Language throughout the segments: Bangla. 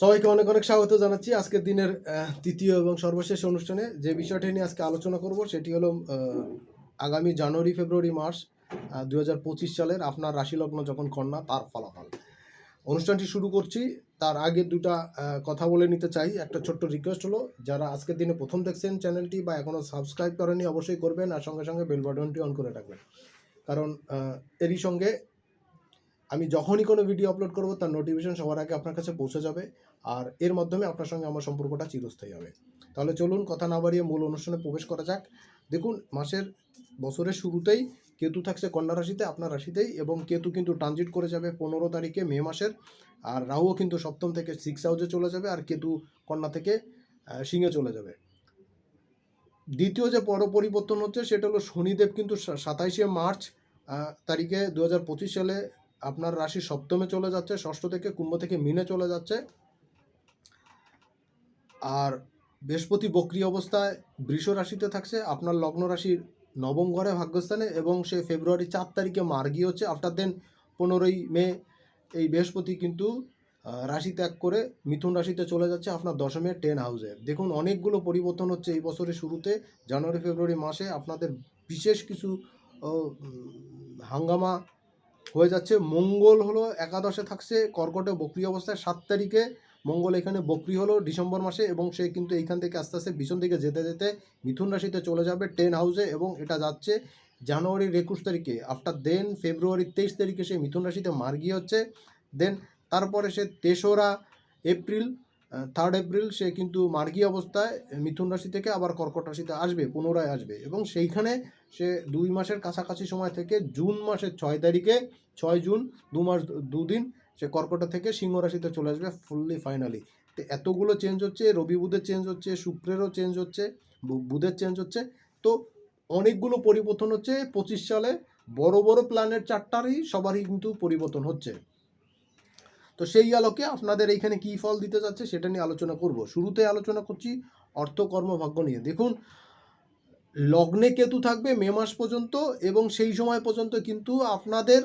সবাইকে অনেক অনেক স্বাগত জানাচ্ছি। আজকের দিনের তৃতীয় এবং সর্বশেষ অনুষ্ঠানে যে বিষয়টি নিয়ে আজকে আলোচনা করব সেটি হলো আগামী জানুয়ারি, ফেব্রুয়ারি হাজার পঁচিশ সালের আপনার রাশি লগ্ন যখন কন্যা, তার ফলাফল। অনুষ্ঠানটি শুরু করছি। তার আগে দুটা কথা বলে নিতে চাই। একটা ছোট্ট রিকোয়েস্ট হলো, যারা আজকের দিনে প্রথম দেখছেন চ্যানেলটি বা এখনও সাবস্ক্রাইব করেনি অবশ্যই করবেন আর সঙ্গে সঙ্গে বেল বাটনটি অন করে রাখবেন। কারণ এরই সঙ্গে আমি যখনই কোনো ভিডিও আপলোড করব, তার নোটিফিকেশন সবার আগে আপনার কাছে পৌঁছে যাবে আর এর মাধ্যমে আপনার সঙ্গে আমার সম্পর্কটা চিরস্থায়ী হবে। তাহলে চলুন কথা না বাড়িয়ে মূল অনুষ্ঠানে প্রবেশ করা যাক। দেখুন, মাসের বছরের শুরুতেই কেতু থাকছে কন্যা রাশিতে, আপনার রাশিতেই এবং কেতু কিন্তু ট্রানজিট করে যাবে পনেরো তারিখে মে মাসের আর রাহুও কিন্তু সপ্তম থেকে সিক্স হাউসে চলে যাবে আর কেতু কন্যা থেকে সিংহে চলে যাবে। দ্বিতীয় যে বড় পরিবর্তন হচ্ছে, সেটা হলো শনিদেব কিন্তু সাতাইশে মার্চ তারিখে দু হাজার পঁচিশ সালে আপনার রাশি সপ্তমে চলে যাচ্ছে, ষষ্ঠ থেকে কুম্ভ থেকে মিনে চলে যাচ্ছে। আর বৃহস্পতি বক্রি অবস্থায় বৃষ রাশিতে থাকছে, আপনার লগ্ন রাশির নবম ঘরে ভাগ্যস্থানে এবং সে ফেব্রুয়ারি চার তারিখে মার্গী হচ্ছে, আফটার দেন পনেরোই মে এই বৃহস্পতি কিন্তু রাশি ত্যাগ করে মিথুন রাশিতে চলে যাচ্ছে আপনার দশমে টেন হাউসে। দেখুন, অনেকগুলো পরিবর্তন হচ্ছে এই বছরের শুরুতে, জানুয়ারি, ফেব্রুয়ারি মাসে আপনাদের বিশেষ কিছু হাঙ্গামা হয়ে যাচ্ছে। মঙ্গল হলো একাদশে থাকছে, কর্কটে বক্রি অবস্থায় সাত তারিখে। মঙ্গল এখানে বক্রি হলো ডিসেম্বর মাসে এবং সে কিন্তু এইখান থেকে আস্তে আস্তে ভীষণ দিকে যেতে যেতে মিথুন রাশিতে চলে যাবে টেন হাউসে এবং এটা যাচ্ছে জানুয়ারির একুশ তারিখে। আফটার দেন ফেব্রুয়ারির তেইশ তারিখে সে মিথুন রাশিতে মার্গী হচ্ছে। দেন তারপরে সে তেসরা এপ্রিল থার্ড এপ্রিল সে কিন্তু মার্গী অবস্থায় মিথুন রাশি থেকে আবার কর্কট রাশিতে আসবে, পুনরায় আসবে এবং সেইখানে সে দুই মাসের কাছাকাছি সময় থেকে জুন মাসের ছয় তারিখে, ছয় জুন, দু মাস দুদিন সে কর্কটা থেকে সিংহ রাশিতে চলে আসবে ফুললি ফাইনালি তো এতগুলো চেঞ্জ হচ্ছে, রবি বুধের চেঞ্জ হচ্ছে, শুক্রেরও চেঞ্জ হচ্ছে বুধের চেঞ্জ হচ্ছে। তো অনেকগুলো পরিবর্তন হচ্ছে পঁচিশ সালে, বড় বড় প্ল্যানের চারটারই সবারই কিন্তু পরিবর্তন হচ্ছে। তো সেই আলোকে আপনাদের এইখানে কী ফল দিতে যাচ্ছে সেটা নিয়ে আলোচনা করব। শুরুতে আলোচনা করছি অর্থ কর্ম ভাগ্য নিয়ে। দেখুন লগ্নে কেতু থাকবে মে মাস পর্যন্ত এবং সেই সময় পর্যন্ত কিন্তু আপনাদের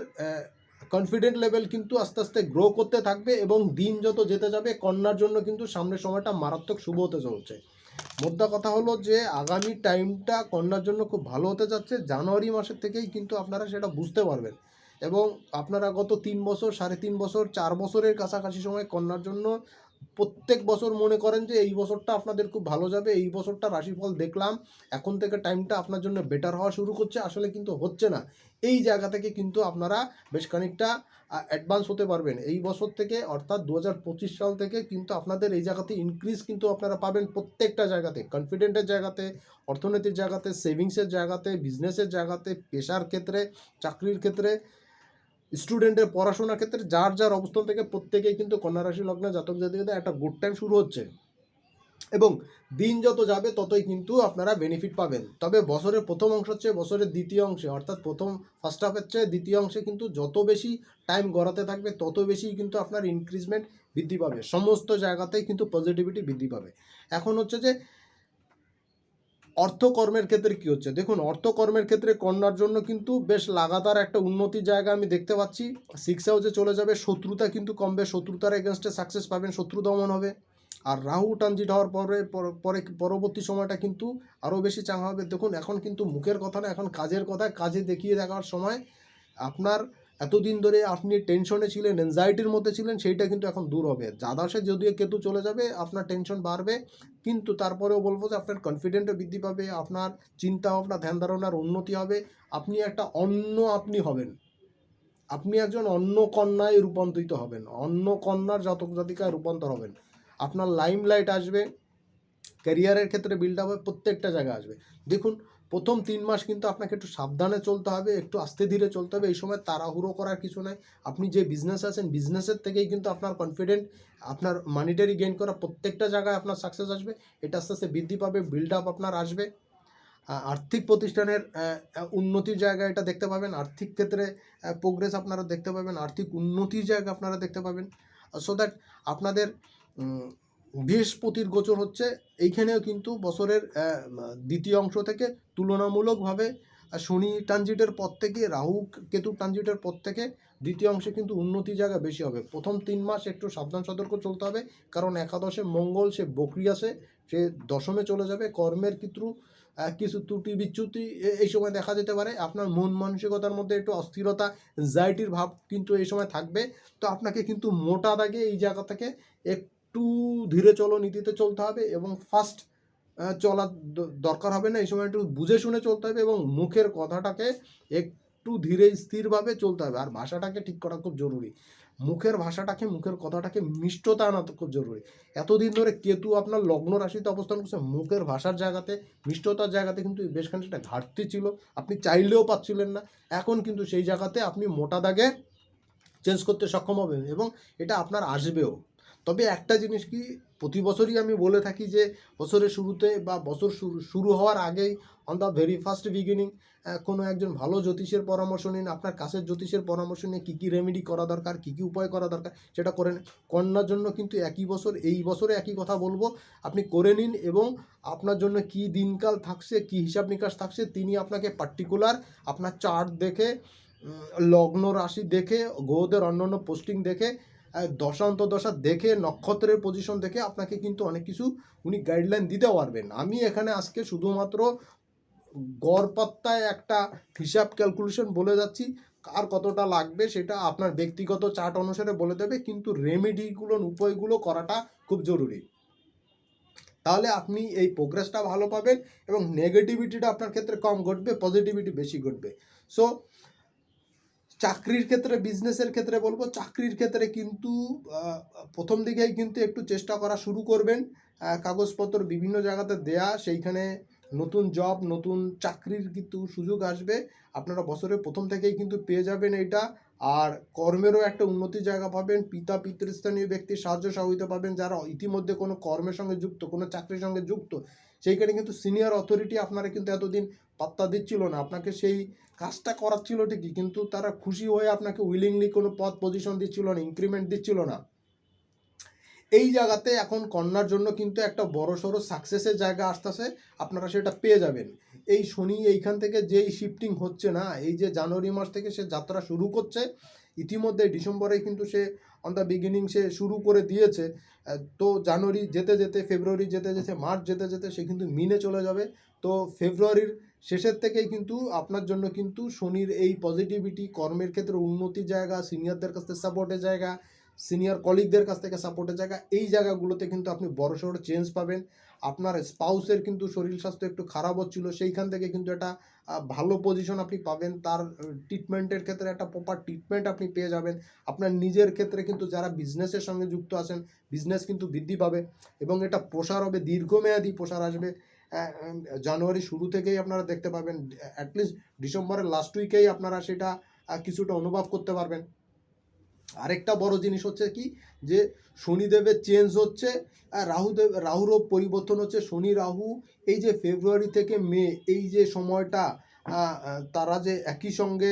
কনফিডেন্ট লেভেল কিন্তু আস্তে আস্তে গ্রো করতে থাকবে এবং দিন যত যেতে যাবে, কন্যার জন্য কিন্তু সামনের সময়টা মারাত্মক শুভ হতে চলছে। মোদ্দা কথা হলো যে, আগামী টাইমটা কন্যার জন্য খুব ভালো হতে যাচ্ছে। জানুয়ারি মাসের থেকেই কিন্তু আপনারা সেটা বুঝতে পারবেন। এবং আপনারা গত তিন বছর, সাড়ে তিন বছর, চার বছরের কাছাকাছি সময় কন্যার জন্য প্রত্যেক বছর মনে করেন যে এই বছরটা আপনাদের খুব ভালো যাবে, এই বছরটা রাশিফল দেখলাম, এখন থেকে টাইমটা আপনার জন্য বেটার হওয়া শুরু করছে, আসলে কিন্তু হচ্ছে না। এই জায়গা থেকে কিন্তু আপনারা বেশ খানিকটা অ্যাডভান্স হতে পারবেন। এই বছর থেকে অর্থাৎ দু হাজার পঁচিশ সাল থেকে কিন্তু আপনাদের এই জায়গাতে ইনক্রিজ কিন্তু আপনারা পাবেন প্রত্যেকটা জায়গাতে। কনফিডেন্টের জায়গাতে, অর্থনীতির জায়গাতে সেভিংসের জায়গাতে বিজনেসের জায়গাতে, পেশার ক্ষেত্রে, চাকরির ক্ষেত্রে। স্টুডেন্টের পড়াশোনার ক্ষেত্রে যার যার অবস্থান থেকে প্রত্যেকেই কিন্তু কন্যা রাশি লগ্নে জাতক জাতিকাদের একটা গুড টাইম শুরু হচ্ছে। এবং দিন যত যাবে ততই কিন্তু আপনারা বেনিফিট পাবেন। তবে বছরের প্রথম অংশ হচ্ছে বছরের দ্বিতীয় অংশে, অর্থাৎ প্রথম ফার্স্ট হাফের চেয়ে দ্বিতীয় অংশে কিন্তু যত বেশি টাইম গড়াতে থাকবে তত বেশি কিন্তু আপনার ইনক্রিজমেন্ট বৃদ্ধি পাবে। সমস্ত জায়গাতেই কিন্তু পজিটিভিটি বৃদ্ধি পাবে। এখন হচ্ছে যে অর্থকর্মের ক্ষেত্রে কি হচ্ছে? দেখুন, অর্থকর্মের ক্ষেত্রে কন্যার জন্য কিন্তু বেশ লাগাতার একটা উন্নতির জায়গা আমি দেখতে পাচ্ছি। সিক্স হাউসে চলে যাবে, শত্রুতা কিন্তু কমবে, শত্রুতার এগেনস্টে সাকসেস পাবেন, শত্রু দমন হবে। আর রাহু ট্রানজিট হওয়ার পরে, পর- পরে, পরবর্তী সময়টা কিন্তু আরও বেশি চাঙ্গা হবে। দেখুন, এখন কিন্তু মুখের কথা না, এখন কাজের কথা, কাজে দেখিয়ে দেখার সময় আপনার এতদিন ধরে আপনি টেনশনে ছিলেন এনজাইটির মধ্যে ছিলেন, সেইটা কিন্তু এখন দূর হবে। দ্বাদশে যদিও কেতু চলে যাবে, আপনার টেনশন বাড়বে, কিন্তু তারপরেও বলব যে আপনার কনফিডেন্টও বৃদ্ধি পাবে, আপনার চিন্তা ভাবনা, ধ্যান ধারণার উন্নতি হবে। আপনি একটা অন্য আপনি হবেন। আপনি একজন অন্য কন্যায় রূপান্তরিত হবেন, অন্য কন্যার জাতক জাতিকায় রূপান্তর হবেন। আপনার লাইমলাইট আসবে ক্যারিয়ারের ক্ষেত্রে বিল্ড হবে, প্রত্যেকটা জায়গায় আসবে। দেখুন প্রথম তিন মাস কিন্তু আপনাকে একটু সাবধানে চলতে হবে, একটু আস্তে ধীরে চলতে হবে, এই সময় তাড়াহুড়ো করার কিছু নাই। আপনি যে বিজনেস আছেন বিজনেসের থেকেই কিন্তু আপনার কনফিডেন্ট আপনার মানিটারি গেইন করা প্রত্যেকটা জায়গায় আপনার সাকসেস আসবে। এটা আস্তে আস্তে বৃদ্ধি পাবে বিল্ড আপ আপনার আসবে। আর্থিক প্রতিষ্ঠানের উন্নতির জায়গা এটা দেখতে পাবেন। আর্থিক ক্ষেত্রে প্রোগ্রেস আপনারা দেখতে পাবেন। আর্থিক উন্নতির জায়গা আপনারা দেখতে পাবেন। সো দ্যাট আপনাদের বৃহস্পতির গোচর হচ্ছে, এইখানেও কিন্তু বছরের দ্বিতীয় অংশ থেকে তুলনামূলকভাবে শনি ট্রানজিটের পর থেকে, রাহু কেতু ট্রানজিটের পর থেকে দ্বিতীয় অংশে কিন্তু উন্নতি জায়গা বেশি হবে। প্রথম তিন মাস একটু সাবধান সতর্ক চলতে হবে, কারণ একাদশে মঙ্গল, সে বকরি আসে সে দশমে চলে যাবে, কর্মের কিন্তু কিছু ত্রুটি বিচ্যুতি এই সময় দেখা যেতে পারে। আপনার মন মানসিকতার মধ্যে একটু অস্থিরতা অ্যাংজাইটির ভাব কিন্তু এই সময় থাকবে। তো আপনাকে কিন্তু মোটা দাগে এই জায়গা থেকে একটু ধীরে চলো, নীতিতে চলতে হবে এবং ফার্স্ট চলা দ- দরকার হবে না, এই সময় একটু বুঝে শুনে চলতে হবে এবং মুখের কথাটাকে একটু ধীরে, স্থিরভাবে চলতে হবে। আর ভাষাটাকে ঠিক করা খুব জরুরি। মুখের ভাষাটাকে, মুখের কথাটাকে মিষ্টতা আনা তো খুব জরুরি। এতদিন ধরে কেতু আপনার লগ্ন রাশিতে অবস্থান করছে, মুখের ভাষার জায়গাতে, মিষ্টতার জায়গাতে কিন্তু বেশ খানিকটা ঘাটতি ছিল। আপনি চাইলেও পাচ্ছিলেন না। এখন কিন্তু সেই জায়গাতে আপনি মোটা দাগে চেঞ্জ করতে সক্ষম হবেন এবং এটা আপনার আসবেও। তবে একটা জিনিস কি, প্রতি বছরই আমি বলে থাকি যে, বছরের শুরুতে বা বছর শুরু শুরু হওয়ার আগেই on the very first beginning কোনো একজন ভালো জ্যোতিষের পরামর্শ নিন, আপনার কাছের জ্যোতিষের পরামর্শ নিয়ে কী কী রেমেডি করা দরকার, কী কী উপায় করা দরকার, সেটা করে নিন। কন্যার জন্য কিন্তু একই বছর, এই বছরে একই কথা বলব, আপনি করে নিন এবং আপনার জন্য কি দিনকাল থাকছে, কি হিসাব নিকাশ থাকছে, তিনি আপনাকে পার্টিকুলার আপনার চার্ট দেখে লগ্ন রাশি দেখে, গ্রহদের অন্যান্য পোস্টিং দেখে দশা দেখে, নক্ষত্রের পজিশন দেখে আপনাকে কিন্তু অনেক কিছু উনি গাইডলাইন দিতে পারবেন। আমি এখানে আজকে শুধুমাত্র গড়পাত্তায় একটা হিসাব ক্যালকুলেশন বলে যাচ্ছি, কার কতটা লাগবে সেটা আপনার ব্যক্তিগত চার্ট অনুসারে বলে দেবে, কিন্তু রেমেডিগুলো উপায়গুলো করাটা খুব জরুরি। তাহলে আপনি এই প্রোগ্রেসটা ভালো পাবেন এবং নেগেটিভিটিটা আপনার ক্ষেত্রে কম ঘটবে পজিটিভিটি বেশি ঘটবে। সো চাকরির ক্ষেত্রে বিজনেসের ক্ষেত্রে বলব, চাকরির ক্ষেত্রে কিন্তু প্রথম দিকেই কিন্তু একটু চেষ্টা করা শুরু করবেন। কাগজপত্র বিভিন্ন জায়গাতে দেয়া, সেইখানে নতুন জব নতুন চাকরির কিন্তু সুযোগ আসবে। আপনারা বছরের প্রথম থেকেই কিন্তু পেয়ে যাবেন এটা আর কর্মেরও একটা উন্নতি জায়গা পাবেন। পিতা, পিতৃস্থানীয় ব্যক্তির সাহায্য সহযোগিতা পাবেন যারা ইতিমধ্যে কোনো কর্মের সঙ্গে যুক্ত, কোনো চাকরির সঙ্গে যুক্ত। সেইখানে কিন্তু সিনিয়র অথরিটি আপনারা কিন্তু এতদিন পাত্তা দিচ্ছিল না। আপনাকে সেই কাজটা করাচ্ছিল ঠিকই, কিন্তু তারা খুশি হয়ে আপনাকে উইলিংলি কোনো পদ পজিশন দিচ্ছিল না ইনক্রিমেন্ট দিচ্ছিল না। এই জায়গাতে এখন কন্যার জন্য কিন্তু একটা বড় সড়ো সাকসেসের জায়গা আসতেছে, আপনারা সেটা পেয়ে যাবেন। এই শনি এইখান থেকে যেই শিফটিং হচ্ছে না, এই যে জানুয়ারি মাস থেকে সে যাত্রা শুরু করছে, ইতিমধ্যে ডিসেম্বরে কিন্তু সে অন দ্য বিগিনিং সে শুরু করে দিয়েছে। তো জানুয়ারি যেতে যেতে, ফেব্রুয়ারি যেতে যেতে, মার্চ যেতে যেতে সে কিন্তু মিনে চলে যাবে। তো ফেব্রুয়ারির শেষের থেকেই কিন্তু আপনার জন্য কিন্তু শনির এই পজিটিভিটি কর্মের ক্ষেত্রে উন্নতির জায়গা সিনিয়রদের কাছ থেকে সাপোর্টের জায়গা সিনিয়র কলিগদের কাছ থেকে সাপোর্টের জায়গা, এই জায়গাগুলোতে কিন্তু আপনি বড় সড়ো চেঞ্জ পাবেন। আপনার স্পাউসের কিন্তু শরীর স্বাস্থ্য একটু খারাপ হচ্ছিল, সেইখান থেকে কিন্তু একটা ভালো পজিশন আপনি পাবেন। তার ট্রিটমেন্টের ক্ষেত্রে একটা প্রপার ট্রিটমেন্ট আপনি পেয়ে যাবেন। আপনার নিজের ক্ষেত্রে কিন্তু যারা বিজনেসের সঙ্গে যুক্ত আছেন বিজনেস কিন্তু বৃদ্ধি পাবে এবং এটা প্রসার হবে, দীর্ঘমেয়াদী প্রসার আসবে। জানুয়ারি শুরু থেকেই আপনারা দেখতে পাবেন অ্যাটলিস্ট ডিসেম্বরের লাস্ট উইকেই আপনারা সেটা কিছুটা অনুভব করতে পারবেন। আরেকটা বড় জিনিস হচ্ছে কি, যে শনিদেবের চেঞ্জ হচ্ছে রাহুদেব, রাহুরও পরিবর্তন হচ্ছে। শনি, রাহু, এই যে ফেব্রুয়ারি থেকে মে এই যে সময়টা তারা যে একই সঙ্গে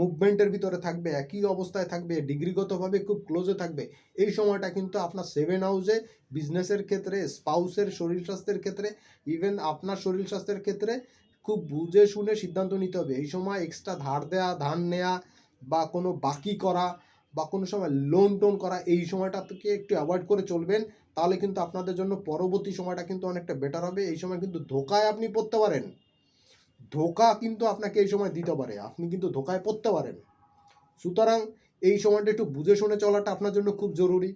মুভমেন্টের ভিতরে থাকবে, একই অবস্থায় থাকবে, ডিগ্রিগতভাবে খুব ক্লোজে থাকবে। এই সময়টা কিন্তু আপনার সেভেন হাউসে বিজনেসের ক্ষেত্রে স্পাউসের শরীর স্বাস্থ্যের ক্ষেত্রে ইভেন আপনার শরীর স্বাস্থ্যের ক্ষেত্রে খুব বুঝে শুনে সিদ্ধান্ত নিতে হবে। এই সময় এক্সট্রা ধার দেয়া, ধান নেয়া বা কোনো বাকি করা বা কোনো সময় লোন টোন করা, এই সময়টা থেকে একটু অ্যাভয়েড করে চলবেন। তাহলে কিন্তু আপনাদের জন্য পরবর্তী সময়টা কিন্তু অনেকটা বেটার হবে। এই সময় কিন্তু ধোকায় আপনি পড়তে পারেন। ধোকা কিন্তু আপনাকে এই সময় দিতে পারে, আপনি কিন্তু ধোকায় পড়তে পারেন। সুতরাং এই সময়টা একটু বুঝে শুনে চলাটা আপনার জন্য খুব জরুরি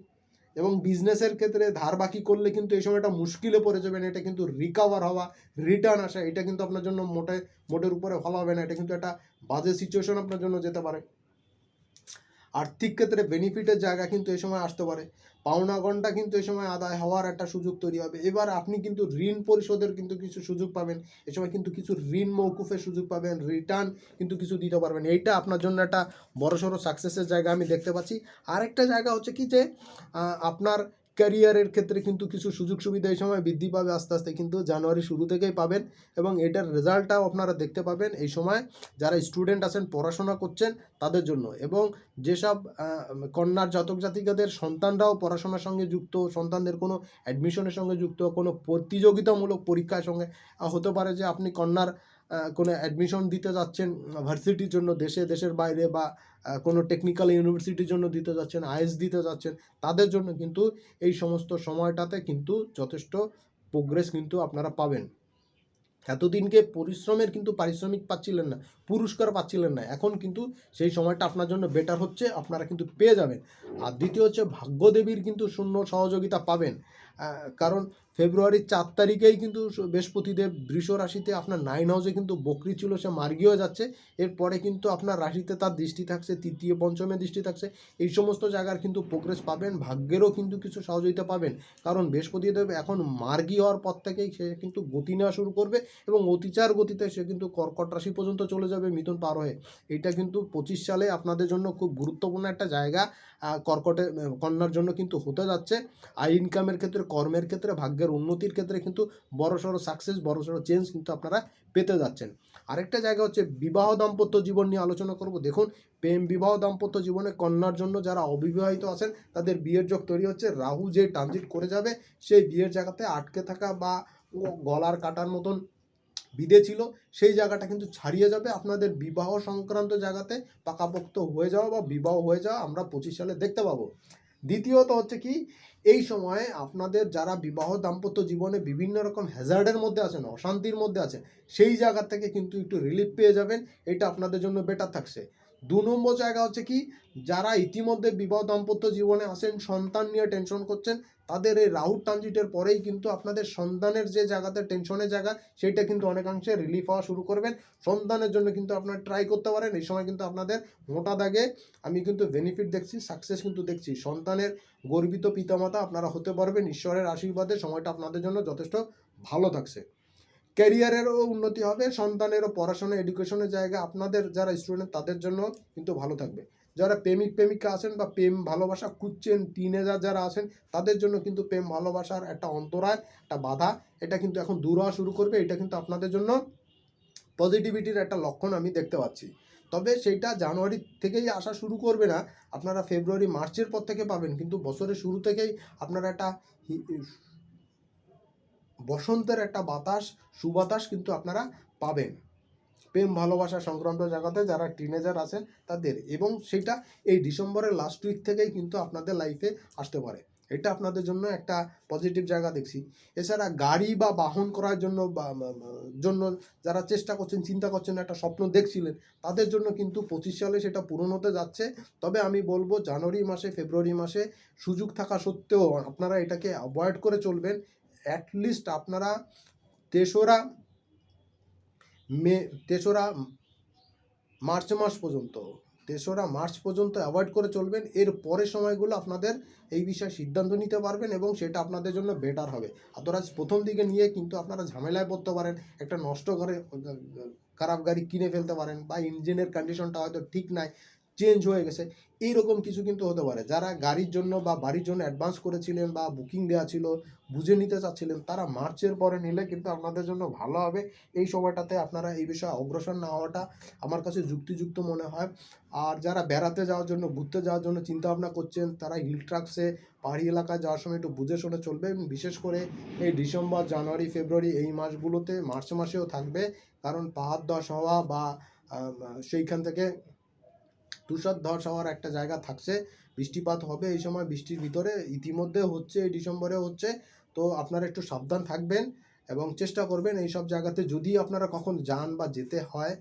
এবং বিজনেসের ক্ষেত্রে ধার বাকি করলে কিন্তু এই সময়টা মুশকিলে পড়ে যাবেন, এটা কিন্তু রিকাভার হওয়া রিটার্ন আসা, এটা কিন্তু আপনার জন্য মোটে, মোটের উপরে ভালো হবে না, এটা কিন্তু একটা বাজে সিচুয়েশন আপনার জন্য যেতে পারে। আর্থিক ক্ষেত্রে বেনিফিটের জায়গা কিন্তু এই সময় আসতে পারে। পাওনা গণটা কিন্তু এই সময় আদায় হওয়ার একটা সুযোগ তৈরি হবে। এবার আপনি কিন্তু ঋণ পরিশোধের কিন্তু কিছু সুযোগ পাবেন। এই সময় কিন্তু কিছু ঋণ মৌকুফের সুযোগ পাবেন। রিটার্ন কিন্তু কিছু দিতে পারবেন। এইটা আপনার জন্য একটা বড়সড় সাকসেসের জায়গা আমি দেখতে পাচ্ছি। আরেকটা জায়গা হচ্ছে কি যে আপনার ক্যারিয়ারের ক্ষেত্রে কিন্তু কিছু সুযোগ সুবিধা এই সময় বৃদ্ধি পাবে আস্তে আস্তে। কিন্তু জানুয়ারি শুরু থেকেই পাবেন এবং এটার রেজাল্টটাও আপনারা দেখতে পাবেন এই সময় যারা স্টুডেন্ট আছেন, পড়াশোনা করছেন তাদের জন্য। এবং যেসব কন্যার জাতক জাতিকাদের সন্তানরাও পড়াশোনার সঙ্গে যুক্ত, সন্তানদের কোনো অ্যাডমিশনের সঙ্গে যুক্ত, কোনো প্রতিযোগিতামূলক পরীক্ষার সঙ্গে হতে পারে যে আপনি কন্যার কোনো অ্যাডমিশন দিতে যাচ্ছেন ভার্সিটির জন্য দেশে, দেশের বাইরে বা কোনো টেকনিক্যাল ইউনিভার্সিটির জন্য দিতে যাচ্ছেন আইএস দিতে যাচ্ছেন, তাদের জন্য কিন্তু এই সমস্ত সময়টাতে কিন্তু যথেষ্ট প্রোগ্রেস কিন্তু আপনারা পাবেন। এতদিনকে পরিশ্রমের কিন্তু পারিশ্রমিক পাচ্ছিলেন না পুরস্কার পাচ্ছিলেন না, এখন কিন্তু সেই সময়টা আপনার জন্য বেটার হচ্ছে, আপনারা কিন্তু পেয়ে যাবেন। আর দ্বিতীয় হচ্ছে ভাগ্যদেবীর কিন্তু শূন্য সহযোগিতা পাবেন। কারণ ফেব্রুয়ারির চার তারিখেই কিন্তু বৃহস্পতিদেব বৃষ রাশিতে আপনার নাইন হাউসে কিন্তু বকরি ছিল, সে মার্গীয় যাচ্ছে। এরপরে কিন্তু আপনার রাশিতে তার দৃষ্টি থাকছে, তৃতীয়, পঞ্চমে দৃষ্টি থাকছে। এই সমস্ত জায়গার কিন্তু প্রোগ্রেস পাবেন, ভাগ্যেরও কিন্তু কিছু সহযোগিতা পাবেন। কারণ বৃহস্পতিদেব এখন মার্গী হওয়ার পর থেকেই সে কিন্তু গতি নেওয়া শুরু করবে এবং অতিচার গতিতে সে কিন্তু কর্কট রাশি পর্যন্ত চলে যাবে মিথুন পার হয়ে। এটা কিন্তু পঁচিশ সালে আপনাদের জন্য খুব গুরুত্বপূর্ণ একটা জায়গা কর্কটে কন্যার জন্য কিন্তু হতে যাচ্ছে। আই ইনকামের ক্ষেত্রে কর্মের ক্ষেত্রে, ভাগ্যের উন্নতির ক্ষেত্রে কিন্তু বড়সড় সাকসেস বড়সড় চেঞ্জ কিন্তু আপনারা পেতে যাচ্ছেন। আরেকটা জায়গা হচ্ছে বিবাহ দাম্পত্য জীবন নিয়ে আলোচনা করব। দেখুন, প্রেম বিবাহ দাম্পত্য জীবনে কন্যার জন্য যারা অবিবাহিত আছেন, তাদের বিয়ের যোগ তৈরি হচ্ছে। রাহু যে ট্রানজিট করে যাবে, সেই বিয়ের জায়গাতে আটকে থাকা বা গলার কাটার মতন বিধে ছিল, সেই জায়গাটা কিন্তু ছাড়িয়ে যাবে। আপনাদের বিবাহ সংক্রান্ত জায়গাতে পাকাপোক্ত হয়ে যাওয়া বা বিবাহ হয়ে যাওয়া আমরা পঁচিশ সালে দেখতে পাবো। দ্বিতীয়ত হচ্ছে কি এই সময়ে আপনাদের যারা বিবাহ দাম্পত্য জীবনে বিভিন্ন রকম হ্যাজার্ডের মধ্যে আছেন, অশান্তির মধ্যে আছেন, সেই জায়গা থেকে কিন্তু একটু রিলিফ পেয়ে যাবেন। এটা আপনাদের জন্য বেটার থাকছে। দু নম্বর জায়গা হচ্ছে কি, যারা ইতিমধ্যে বিবাহ দাম্পত্য জীবনে আসেন, সন্তান নিয়ে টেনশন করছেন, তাদের এই রাহু ট্রানজিটের পরেই কিন্তু আপনাদের সন্তানের যে জায়গাতে টেনশনের জায়গা সেটা কিন্তু অনেকাংশে রিলিফ হওয়া শুরু করবেন। সন্তানের জন্য কিন্তু আপনারা ট্রাই করতে পারেন, এই সময় কিন্তু আপনাদের মোটা দাগে আমি কিন্তু বেনিফিট দেখছি সাকসেস কিন্তু দেখছি। সন্তানের গর্বিত পিতামাতা আপনারা হতে পারবেন, ঈশ্বরের আশীর্বাদে সময়টা আপনাদের জন্য যথেষ্ট ভালো থাকছে। ক্যারিয়ারেরও উন্নতি হবে, সন্তানেরও পড়াশোনা এডুকেশনের জায়গা আপনাদের যারা স্টুডেন্ট তাদের জন্য কিন্তু ভালো থাকবে। যারা প্রেমিক, প্রেমিকা আছেন বা প্রেম, ভালোবাসা খুঁজছেন টিনেজার যারা আছেন, তাদের জন্য কিন্তু প্রেম, ভালোবাসার একটা অন্তরায়, একটা বাধা। এটা কিন্তু এখন দূর হওয়া শুরু করবে, এটা কিন্তু আপনাদের জন্য পজিটিভিটির একটা লক্ষণ আমি দেখতে পাচ্ছি। তবে সেইটা জানুয়ারি থেকেই আসা শুরু করবে না, আপনারা ফেব্রুয়ারি মার্চের পর থেকে পাবেন। কিন্তু বছরের শুরু থেকেই আপনারা একটা বসন্তের একটা বাতাস, সুবাতাস কিন্তু আপনারা পাবেন। প্রেম, ভালোবাসা সংক্রান্ত জায়গাতে যারা টিনেজার আছেন তাদের এবং সেটা এই ডিসেম্বরের লাস্ট উইক থেকেই কিন্তু আপনাদের লাইফে আসতে পারে। এটা আপনাদের জন্য একটা পজিটিভ জায়গা দেখছি। এছাড়া গাড়ি বা বাহন করার জন্য জন্য যারা চেষ্টা করছেন, চিন্তা করছেন, একটা স্বপ্ন দেখছিলেন, তাদের জন্য কিন্তু পঁচিশ সালে সেটা পূরণ হতে যাচ্ছে। তবে আমি বলব, জানুয়ারি মাসে, ফেব্রুয়ারি মাসে সুযোগ থাকা সত্ত্বেও আপনারা এটাকে অ্যাভয়েড করে চলবেন অ্যাটলিস্ট আপনারা তেসরা মে, তেসরা মার্চ মাস পর্যন্ত, তেসরা মার্চ পর্যন্ত অ্যাভয়েড করে চলবেন। এর পরের সময়গুলো আপনাদের এই বিষয়ে সিদ্ধান্ত নিতে পারবেন এবং সেটা আপনাদের জন্য বেটার হবে। আদারাজ প্রথম দিকে নিয়ে কিন্তু আপনারা ঝামেলায় পড়তে পারেন, একটা নষ্ট করে খারাপ গাড়ি কিনে ফেলতে পারেন বা ইঞ্জিনের কন্ডিশনটা হয়তো ঠিক নাই। চেঞ্জ হয়ে গেছে। এইরকম কিছু কিন্তু হতে পারে। যারা গাড়ির জন্য বা বাড়ির জন্য অ্যাডভান্স করেছিলেন বা বুকিং দেওয়া ছিল, বুঝে নিতে চাচ্ছিলেন, তারা মার্চের পরে নিলে কিন্তু আপনাদের জন্য ভালো হবে। এই সময়টাতে আপনারা এই বিষয়ে অগ্রসর না হওয়াটা আমার কাছে যুক্তিযুক্ত মনে হয়। আর যারা বেড়াতে যাওয়ার জন্য, ঘুরতে যাওয়ার জন্য চিন্তা ভাবনা করছেন, তারা হিল ট্রাক্সে পাহাড়ি এলাকায় যাওয়ার সময় একটু বুঝে শুনে চলবে। বিশেষ করে এই ডিসেম্বর জানুয়ারি ফেব্রুয়ারি এই মাসগুলোতে মার্চ মাসেও থাকবে। কারণ পাহাড় ধস হওয়া বা সেইখান থেকে তুষার ধস হওয়ার একটা জায়গা থাকছে, বৃষ্টিপাত হবে এই সময় বৃষ্টির ভিতরে, ইতিমধ্যে হচ্ছে, এই ডিসেম্বরে হচ্ছে, তো আপনারা একটু সাবধান থাকবেন এবং চেষ্টা করবেন এই সব জায়গাতে যদি আপনারা কখন যান বা যেতে হয়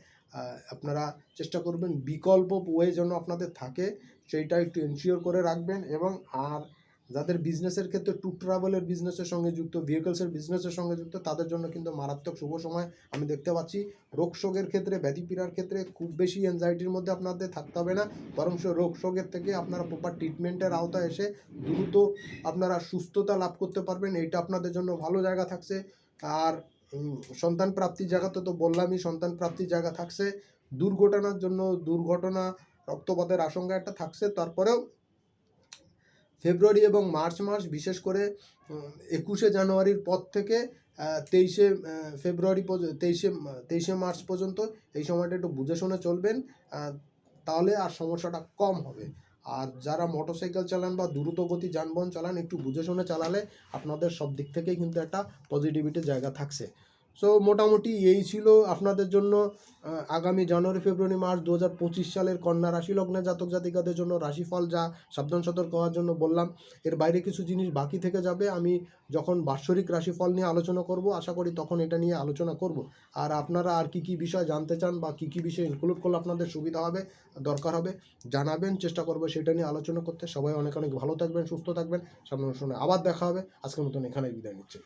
আপনারা চেষ্টা করবেন বিকল্প ওয়ে যেন আপনাদের থাকে, সেইটা একটু এনশিওর করে রাখবেন এবং আর যাদের বিজনেসের ক্ষেত্রে ট্যুর ট্রাভেলের বিজনেসের সঙ্গে যুক্ত ভেহিকলসের বিজনেসের সঙ্গে যুক্ত, তাদের জন্য কিন্তু মারাত্মক শুভ সময় আমি দেখতে পাচ্ছি। রোগ শোকের ক্ষেত্রে, ব্যাধি পীড়ার ক্ষেত্রে খুব বেশি অ্যাংজাইটির মধ্যে আপনাদের থাকতে হবে না। বরং সে রোগ শোকের থেকে আপনারা প্রপার ট্রিটমেন্টের আওতায় এসে দ্রুত আপনারা সুস্থতা লাভ করতে পারবেন। এইটা আপনাদের জন্য ভালো জায়গা থাকছে। আর সন্তান প্রাপ্তির জায়গাতে তো বললামই, সন্তান প্রাপ্তির জায়গা থাকছে। দুর্ঘটনার জন্য দুর্ঘটনা, রক্তপাতের আশঙ্কা একটা থাকছে। তারপরেও ফেব্রুয়ারি এবং মার্চ মাস, বিশেষ করে একুশে জানুয়ারির পর থেকে তেইশে ফেব্রুয়ারি তেইশে তেইশে মার্চ পর্যন্ত এই সময়টা একটু বুঝে শুনে চলবেন তাহলে আর সমস্যাটা কম হবে। আর যারা মোটরসাইকেল চালান বা দ্রুত গতি যানবাহন চালান, একটু বুঝে শুনে চালালে আপনাদের সব দিক থেকেই কিন্তু একটা পজিটিভিটির জায়গা থাকছে। সো মোটামুটি এই ছিল আপনাদের জন্য আগামী জানুয়ারি, ফেব্রুয়ারি, মার্চ দু হাজার পঁচিশ সালের কন্যা রাশি লগ্নে জাতক জাতিকাদের জন্য রাশিফল যা সাবধান সতর্ক হওয়ার জন্য বললাম। এর বাইরে কিছু জিনিস বাকি থেকে যাবে। আমি যখন বাৎসরিক রাশিফল নিয়ে আলোচনা করব, আশা করি তখন এটা নিয়ে আলোচনা করব। আর আপনারা আর কি কি বিষয় জানতে চান বা কি কি বিষয় ইনক্লুড করলে আপনাদের সুবিধা হবে, দরকার হবে, জানাবেন, চেষ্টা করব সেটা নিয়ে আলোচনা করতে। সবাই অনেক অনেক ভালো থাকবেন, সুস্থ থাকবেন, সামনে শুনে আবার দেখা হবে। আজকের মতন এখানেই বিদায় নিচ্ছি।